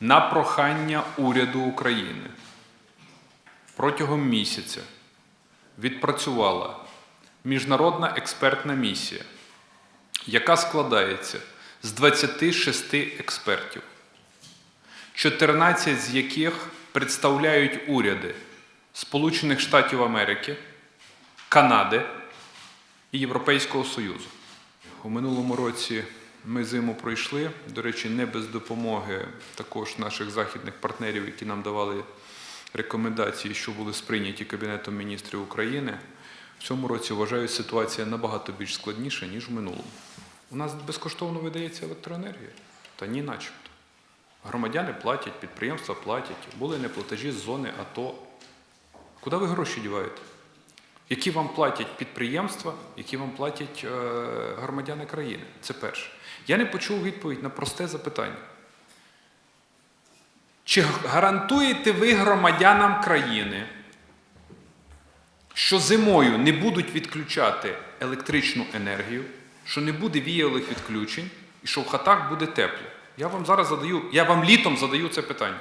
на прохання уряду України протягом місяця відпрацювала міжнародна експертна місія, яка складається з 26 експертів, 14 з яких представляють уряди Сполучених Штатів Америки, Канади і Європейського Союзу. У минулому році ми зиму пройшли, до речі, не без допомоги також наших західних партнерів, які нам давали рекомендації, що були сприйняті Кабінетом міністрів України. В цьому році вважаю, ситуація набагато більш складніша, ніж в минулому. У нас безкоштовно видається електроенергія, та ні, начебто. Громадяни платять, підприємства платять, були неплатежі з зони АТО. Куди ви гроші діваєте? Які вам платять підприємства, які вам платять е, громадяни країни? Це перше. Я не почув відповідь на просте запитання. Чи гарантуєте ви громадянам країни, що зимою не будуть відключати електричну енергію, що не буде віялих відключень і що в хатах буде тепло? Я вам зараз задаю, я вам літом задаю це питання.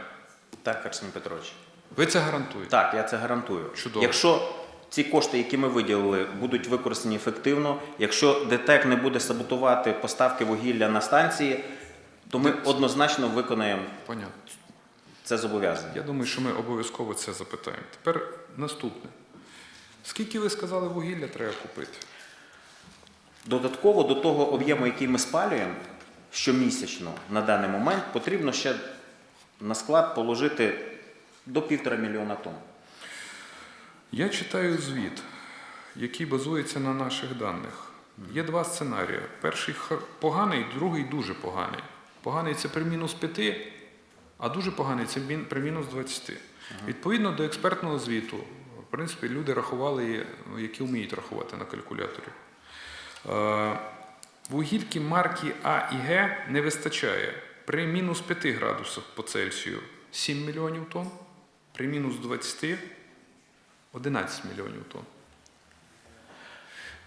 Так, Арсеній Петрович. Ви це гарантуєте? Так, я це гарантую. Чудово. Якщо ці кошти, які ми виділили, будуть використані ефективно, якщо ДТЕК не буде саботувати поставки вугілля на станції, то ми однозначно виконаємо Понятно. це зобов'язання. Я думаю, що ми обов'язково це запитаємо. Тепер наступне. Скільки ви сказали вугілля треба купити? Додатково до того об'єму, який ми спалюємо щомісячно на даний момент, потрібно ще на склад положити до півтора мільйона тонн. Я читаю звіт, який базується на наших даних. Є два сценарії. Перший поганий, другий дуже поганий. Поганий це при мінус 5, а дуже поганий це при мінус 20. Відповідно до експертного звіту, в принципі, люди рахували, які вміють рахувати на калькуляторі. Е, Вугільки марки А і Г не вистачає. При мінус 5 градусах по Цельсію 7 мільйонів тонн, при мінус 20 11 мільйонів тонн.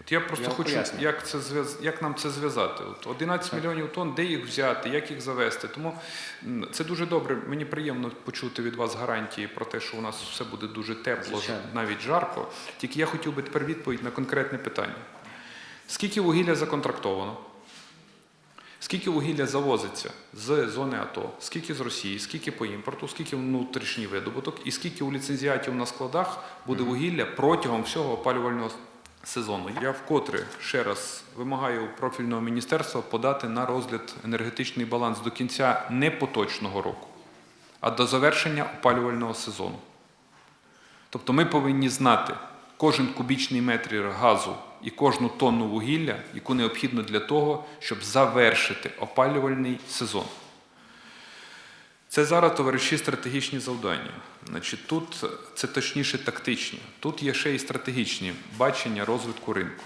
От я просто Я хочу, поясню. як, це як нам це зв'язати. От 11 мільйонів тонн, де їх взяти, як їх завести. Тому це дуже добре. Мені приємно почути від вас гарантії про те, що у нас все буде дуже тепло, Звичайно. навіть жарко. Тільки я хотів би тепер відповідь на конкретне питання. Скільки вугілля законтрактовано? Скільки вугілля завозиться з зони АТО, скільки з Росії, скільки по імпорту, скільки внутрішній видобуток, і скільки у ліцензіатів на складах буде вугілля протягом всього опалювального сезону. Я вкотре ще раз вимагаю профільного міністерства подати на розгляд енергетичний баланс до кінця не поточного року, а до завершення опалювального сезону. Тобто ми повинні знати кожен кубічний метр газу і кожну тонну вугілля, яку необхідно для того, щоб завершити опалювальний сезон. Це зараз, товариші, стратегічні завдання. Значить, тут це точніше тактичні. Тут є ще й стратегічні бачення розвитку ринку.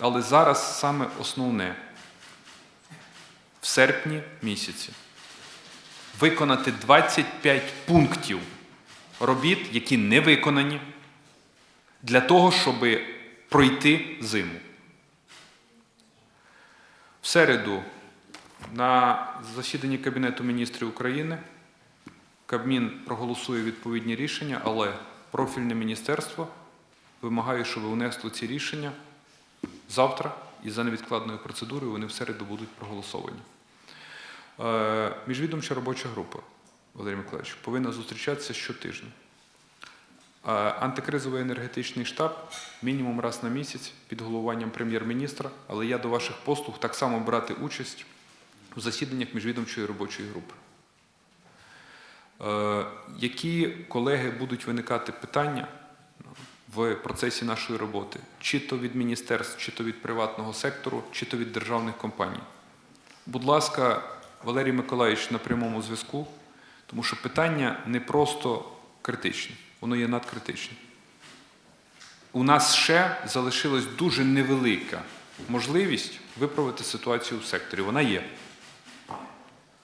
Але зараз саме основне в серпні місяці виконати 25 пунктів робіт, які не виконані, для того, щоб пройти зиму. В середу на засіданні Кабінету міністрів України Кабмін проголосує відповідні рішення, але профільне міністерство вимагає, щоб ви ці рішення завтра і за невідкладною процедурою вони в середу будуть проголосовані. Е, Міжвідомча робоча група, Валерій Миколаївич, повинна зустрічатися щотижня. Антикризовий енергетичний штаб мінімум раз на місяць під головуванням прем'єр-міністра, але я до ваших послуг так само брати участь у засіданнях міжвідомчої робочої групи. Е, Які колеги будуть виникати питання в процесі нашої роботи, чи то від міністерств, чи то від приватного сектору, чи то від державних компаній? Будь ласка, Валерій Миколаївич на прямому зв'язку, тому що питання не просто критичне, воно є надкритичне. У нас ще залишилась дуже невелика можливість виправити ситуацію в секторі. Вона є.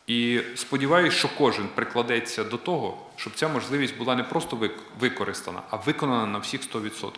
І сподіваюся, що кожен прикладеться до того, щоб ця можливість була не просто використана, а виконана на всіх 100%.